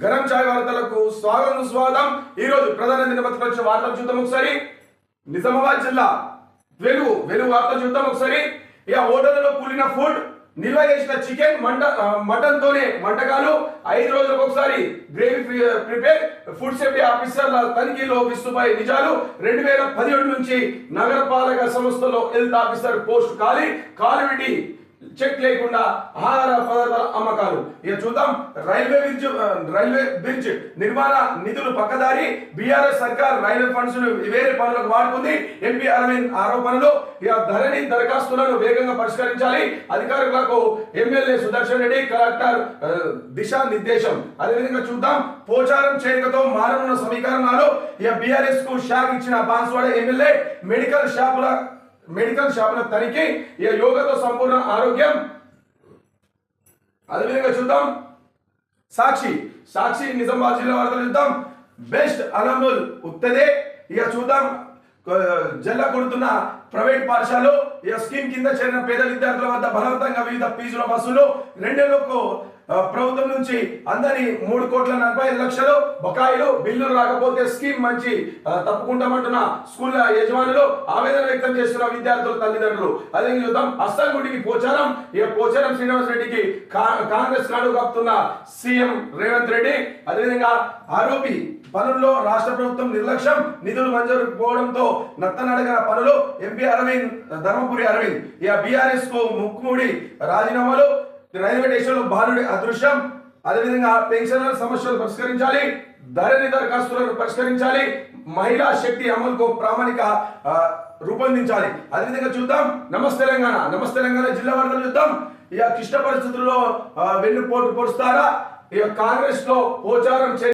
గరం ఛాయ్ వార్తలకు స్వాగతం స్వాగతం ఈ రోజు ప్రధాన దినపత్రిక వచ్చే వార్తలు చూద్దాం ఒకసారి. నిజామాబాద్ జిల్లా వెలుగు వెలుగు వార్తలు చూద్దాం ఒకసారి. ఇక హోటళ్ళలో కూలిన ఫుడ్ నిల్వ చేసిన చికెన్ మంట మటన్ తోనే వంటకాలు. ఐదు రోజులకు ఒకసారి గ్రేవీ ప్రిపేర్ ఫుడ్ సేఫ్టీ ఆఫీసర్ల తనిఖీలో విస్తుపై నిజాలు. రెండు వేల పదిహేడు నుంచి నగరపాలక సంస్థలో హెల్త్ ఆఫీసర్ పోస్ట్ ఖాళీ. కాలివిటీ చెక్ లేకుండా ఆహార పదార్థాల అమ్మకాలు. ఇక చూద్దాం రైల్వే బ్రిడ్జ్ రైల్వే బ్రిడ్జ్ నిర్మాణ నిధులు పక్కదారి బీఆర్ఎస్ సర్కార్ రైల్వే ఫండ్స్ వేరే పనులకు వాడుకుంది. ఎంపీ అరవింద్ ఆరోపణలు ఇక ధరణి దరఖాస్తులను వేగంగా పరిష్కరించాలి. అధికారులకు ఎమ్మెల్యే సుదర్శన్ రెడ్డి కలెక్టర్ దిశా నిర్దేశం అదేవిధంగా చూద్దాం పోచారం చేరికతో మారనున్న సమీకరణాలు. ఇక బీఆర్ఎస్కు షాక్ ఇచ్చిన బాన్స్వాడ ఎమ్మెల్యే మెడికల్ షాపుల మెడికల్ షాపుల తనిఖీ ఇక యోగతో సంపూర్ణ ఆరోగ్యం. అదేవిధంగా చూద్దాం. సాక్షి సాక్షి నిజామాబాద్ జిల్లా వార్తలు చూద్దాం. బెస్ట్ అలముల్ ఉత్తదే. ఇక చూద్దాం. ఆ, జల్ల కొడుతున్న ప్రైవేట్ పాఠశాలలు స్కీమ్ కింద చేరిన పేద విద్యార్థుల వద్ద బలవంతంగా వివిధ ఫీజుల వసూలు రెండేళ్ళకు ప్రభుత్వం నుంచి అందరి మూడు కోట్ల నలభై ఐదు లక్షలు బకాయిలు బిల్లులు రాకపోతే స్కీమ్ మంచి తప్పుకుంటామంటున్న స్కూల్ యజమానులు ఆవేదన వ్యక్తం చేస్తున్న విద్యార్థుల తల్లిదండ్రులు. అదే చూద్దాం అస్సాంగుడికి పోచారం ఇక పోచారం శ్రీనివాస్ రెడ్డికి కా- కాంగ్రెస్ నాడు కప్పుతున్న సీఎం రేవంత్ రెడ్డి. అదేవిధంగా ఆరోపి పనుల్లో రాష్ట్ర ప్రభుత్వం నిర్లక్ష్యం నిధులు మంజూరు పోవడంతో నత్తనడగన పనులు ఎంపీ అరవింద్ ధర్మపురి అరవింద్. ఇక బీఆర్ఎస్కు ముక్కుముడి రాజీనామాలు రైల్వే స్టేషన్లో బాలుడి అదృశ్యం. అదేవిధంగా పెన్షనర్ల సమస్యలు పరిష్కరించాలి. ధరణి దరఖాస్తులను పరిష్కరించాలి. మహిళా శక్తి అమలుకు ప్రామాణిక రూపొందించాలి. అదేవిధంగా చూద్దాం. నమస్తే తెలంగాణ. నమస్తే తెలంగాణ జిల్లా వార్తలు చూద్దాం. ఇక క్లిష్ట పరిస్థితుల్లో వెన్ను వెన్నుపోటు పొడుస్తారా? ఇక కాంగ్రెస్లో పోచారం చే-